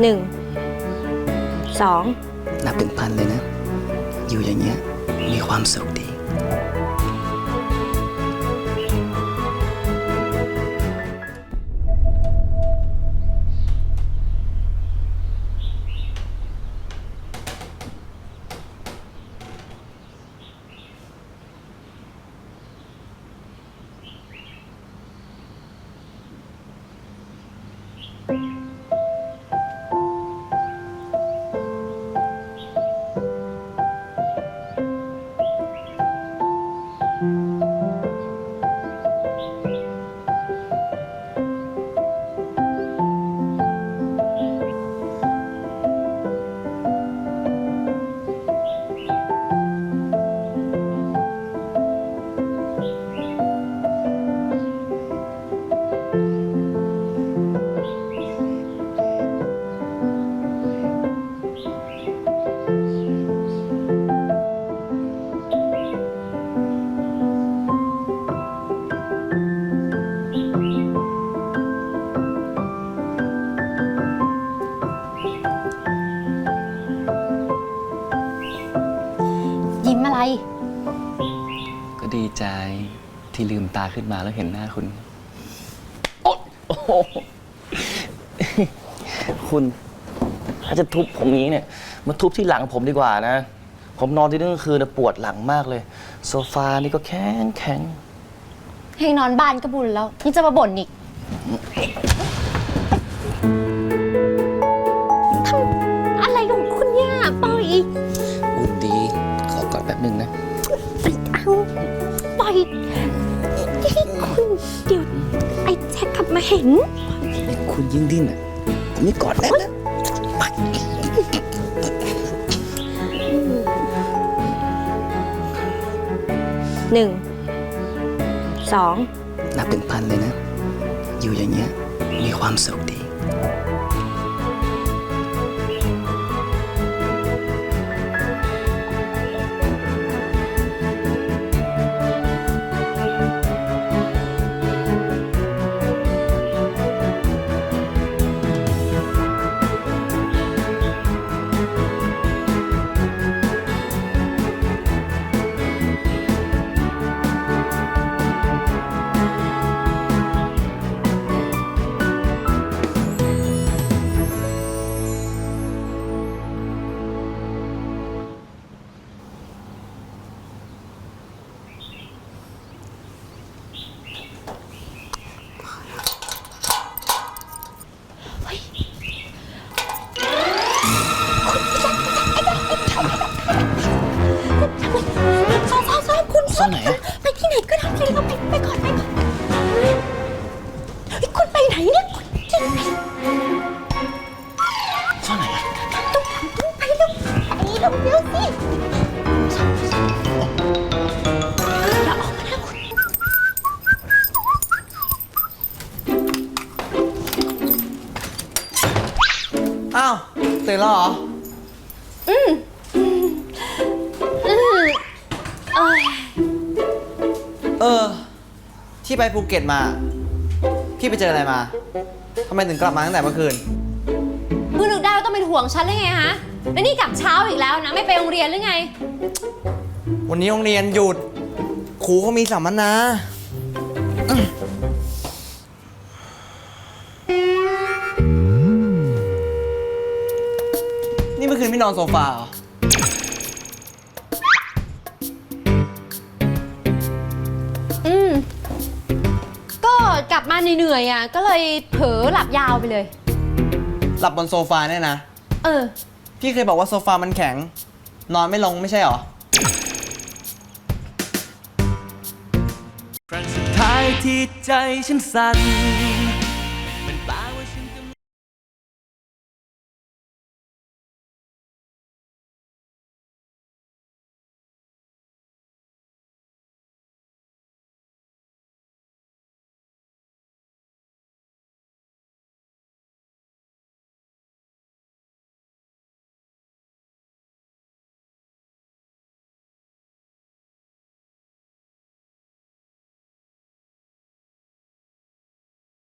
หนึ่งสอง นับเป็นพันเลยนะ อยู่อย่างเงี้ยมีความสุข ดีใจที่ลืมตาขึ้นมาแล้วเห็นหน้าคุณ โอ๊ยโอ้โหคุณถ้าจะทุบผมอย่างนี้เนี่ยมาทุบที่หลังผมดีกว่านะ ผมนอนที่นี่กลางคืนน่ะปวดหลังมากเลย โซฟานี่ก็แข็งแข็งให้นอนบ้านก็บุญแล้วนี่จะมาบ่นอีกทำอะไรของคุณเนี่ยปล่อยอุ่นดี ขอกอดแป๊บหนึ่งนะไม่เอาปล่ อยให้คุณเดี๋ยวไอ้แจ็คกลับมาเห็น นี่คุณยิ่งดิ้นอะผมนี่กอดแน่นนะหนึ่งสอง นับเป็นพันเลยนะ อยู่อย่างเงี้ยมีความสุขดี ซ้อมคุณซ่อนไหนอะไปที่ไหนก็ได้ไปเราไปไปก่อนไปก่อนเฮ้ยคุณไปไหนเนี่ยคุณจะไปซ่อนไหนอะต้องต้องไปเร็วไปเร็วเร็วสิอย่าออกมานะคุณอ้าวตื่นแล้วเหรอ อืม ที่ไปภูเก็ตมา พี่ไปเจออะไรมาทำไมถึงกลับมาตั้งแต่เมื่อคืนคุณนึกได้ว่าต้องเป็นห่วงฉันหรือไงฮะ แล้วนี่กลับเช้าอีกแล้วนะ ไม่ไปโรงเรียนหรือไง วันนี้โรงเรียนหยุดครูเขามีสัมมนาอืมนี่เมื่อคืนพี่นอนโซฟาเหรออื ก็กลับมาเหนื่อยๆอะก็เลยเผลอหลับยาวไปเลย หลับบนโซฟาเนี่ยนะ เออ พี่เคยบอกว่าโซฟามันแข็ง นอนไม่ลงไม่ใช่เหรอ ครั้งสุดท้ายที่ใจฉันสั่น